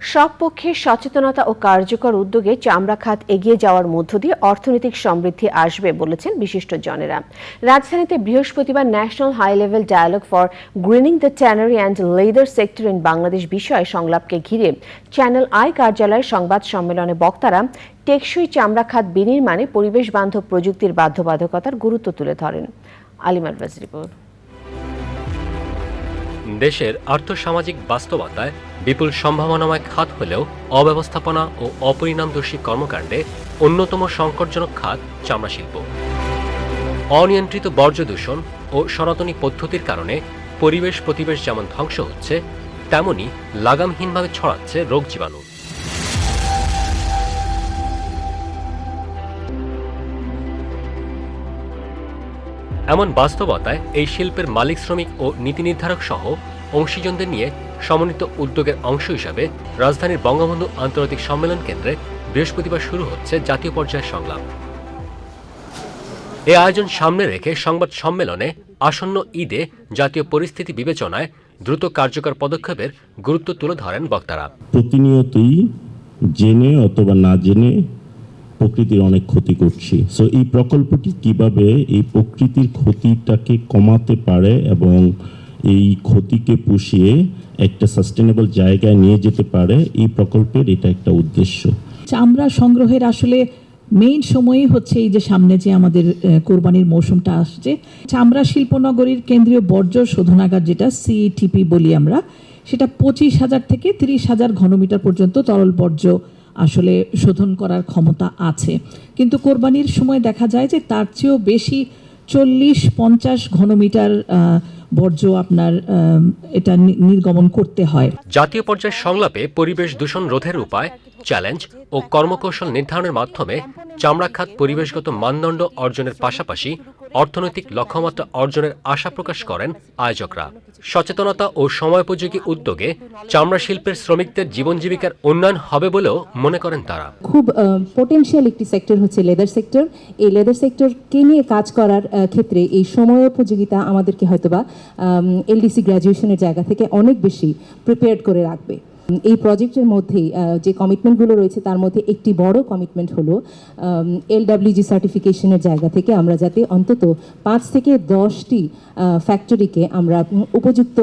সব পক্ষের সচেতনতা ও কার্যকর উদ্যোগে চামড়া খাত এগিয়ে যাওয়ার মধ্য দিয়ে অর্থনৈতিক সমৃদ্ধি আসবে বলেছেন বিশিষ্ট জনেরা রাজধানীতে বৃহস্পতিবার national high level dialogue for greening the tannery and leather sector in Bangladesh বিষয়ে সংলাপকে ঘিরে চ্যানেল আই কার্যালয়ের সংবাদ সম্মেলনে বক্তারা টেকসই চামড়া খাত বিনির্মাণে পরিবেশ বান্ধব প্রযুক্তির বাধ্যবাধকতার গুরুত্ব তুলে ধরেন। আলিমার রিপোর্ট। দেশের আর্থসামাজিক বাস্তবতায় বিপুল সম্ভাবনাময় খাত হলেও অব্যবস্থাপনা ও অপরিণামদর্শী কর্মকাণ্ডে অন্যতম সংকটজনক খাত চামড়া শিল্প অনিয়ন্ত্রিত বর্জ্য দূষণ ও সনাতনী পদ্ধতির কারণে পরিবেশ প্রতিবেশ যেমন ধ্বংস হচ্ছে, তেমনি লাগামহীনভাবে ছড়াচ্ছে রোগ জীবাণু। এমন বাস্তবতায় এই শিল্পের মালিক শ্রমিক ও নীতি নির্ধারক সহ অংশীজনদের নিয়ে সমন্বিত উদ্যোগের অংশ হিসাবে রাজধানীর বঙ্গবন্ধু আন্তর্জাতিক সম্মেলন কেন্দ্রে বৃহস্পতিবার শুরু হচ্ছে জাতীয় পর্যায়ের সংলাপ। এ আয়োজন সামনে রেখে সংবাদ সম্মেলনে আসন্ন ঈদে জাতীয় পরিস্থিতি বিবেচনায় দ্রুত কার্যকর পদক্ষেপের গুরুত্ব তুলে ধরেন বক্তারা। প্রতিনিয়তই জেনে অথবা না জেনে প্রকৃতির অনেক ক্ষতি করছি। সো এই প্রকল্পটি কীভাবে এই প্রকৃতির ক্ষতিটাকে কমাতে পারে এবং এই ক্ষতিকে পুষিয়ে একটা সাস্টেনেবল জায়গায় নিয়ে যেতে পারে, এই প্রকল্পের এটা একটা উদ্দেশ্য। চামড়া সংগ্রহের আসলে মেইন সময়ই হচ্ছে এই যে সামনে যে আমাদের কোরবানির মৌসুমটা আসছে। চামড়া শিল্পনগরীর কেন্দ্রীয় বর্জ্য শোধনাগার যেটা সিটিপি বলি আমরা, সেটা পঁচিশ হাজার থেকে তিরিশ হাজার ঘনমিটার পর্যন্ত তরল বর্জ্য আসলে শোধন করার ক্ষমতা আছে। কিন্তু কোরবানির সময় দেখা যায় যে তার চেয়েও বেশি চল্লিশ, পঞ্চাশ ঘনমিটার বর্জ্য আপনার এটা নির্গমন করতে হয়। জাতীয় পর্যায়ের সংলাপে পরিবেশ দূষণ রোধের উপায়, চ্যালেঞ্জ ও কর্মকৌশল নির্ধারণের মাধ্যমে চামড়া খাত পরিবেশগত মানদণ্ড অর্জনের পাশাপাশি অর্থনৈতিক লক্ষ্যমাত্রা অর্জনের আশা প্রকাশ করেন আয়োজকরা। সচেতনতা ও সময়োপযোগী উদ্যোগে চামড়া শিল্পের শ্রমিকদের জীবন জীবিকার উন্নয়ন হবে বলেও মনে করেন তারা। খুব পোটেনশিয়াল একটি সেক্টর হচ্ছে লেদার সেক্টর এই লেদার সেক্টরকে নিয়ে কাজ করার ক্ষেত্রে এই সময়োপযোগিতা আমাদেরকে হয়তোবা এলডিসি গ্র্যাজুয়েশনের জায়গা থেকে অনেক বেশি প্রিপেয়ার্ড করে রাখবে। এই প্রজেক্টের মধ্যেই আহ, যে কমিটমেন্টগুলো রয়েছে তার মধ্যে একটি বড় কমিটমেন্ট হলো এলডাব্লিউজি সার্টিফিকেশনের জায়গা থেকে আমরা যাতে অন্তত পাঁচ থেকে দশটি ফ্যাক্টরিকে আমরা উপযুক্ত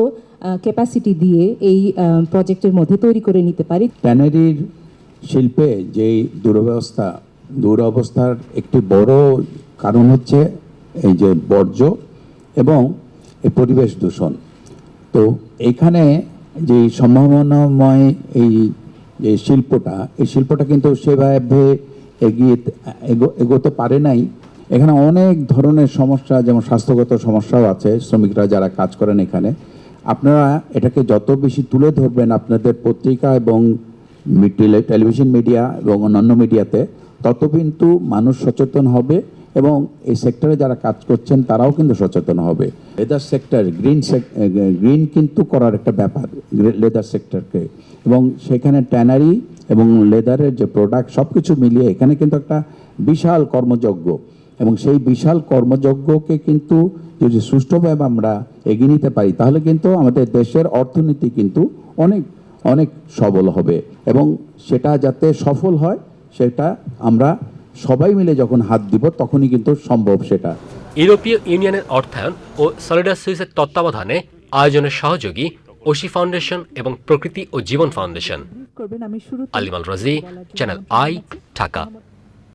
ক্যাপাসিটি দিয়ে এই প্রজেক্টের মধ্যে তৈরি করে নিতে পারি। ট্যানারির শিল্পে যে দুরবস্থা দুরবস্থার একটি বড় কারণ হচ্ছে এই যে বর্জ্য এবং পরিবেশ দূষণ। তো এখানে যে সম্ভাবনাময় এই যে শিল্পটা, এই শিল্পটা কিন্তু সেভাবে এগিয়ে, এগো- এগোতে পারে নাই। এখানে অনেক ধরনের সমস্যা, যেমন স্বাস্থ্যগত সমস্যাও আছে, শ্রমিকরা যারা কাজ করেন এখানে। আপনারা এটাকে যত বেশি তুলে ধরবেন আপনাদের পত্রিকা এবং টেলিভিশন মিডিয়া এবং অন্যান্য মিডিয়াতে, তত কিন্তু মানুষ সচেতন হবে। এবং এই সেক্টরে যারা কাজ করছেন, তারাও কিন্তু সচেতন হবে। লেদার সেক্টর গ্রিন গ্রিন কিন্তু করার একটা ব্যাপার লেদার সেক্টরকে এবং সেখানে ট্যানারি এবং লেদারের যে প্রোডাক্ট সব কিছু মিলিয়ে এখানে কিন্তু একটা বিশাল কর্মযজ্ঞ। এবং সেই বিশাল কর্মযজ্ঞকে কিন্তু যদি সুষ্ঠুভাবে আমরা এগিয়ে নিতে পারি, তাহলে কিন্তু আমাদের দেশের অর্থনীতি কিন্তু অনেক অনেক সবল হবে। এবং সেটা যাতে সফল হয়, সেটা আমরা সবাই মিলে যখন হাত দিব তখনই কিন্তু সম্ভব সেটা। ইউরোপীয় ইউনিয়নের অর্থায়ন ও সলিডার সুইসের তত্ত্বাবধানে আয়োজনের সহযোগী ওশি ফাউন্ডেশন এবং প্রকৃতি ও জীবন ফাউন্ডেশন। করবেন আমি শুরু আলিমাল রাজি চ্যানেল আই ঢাকা।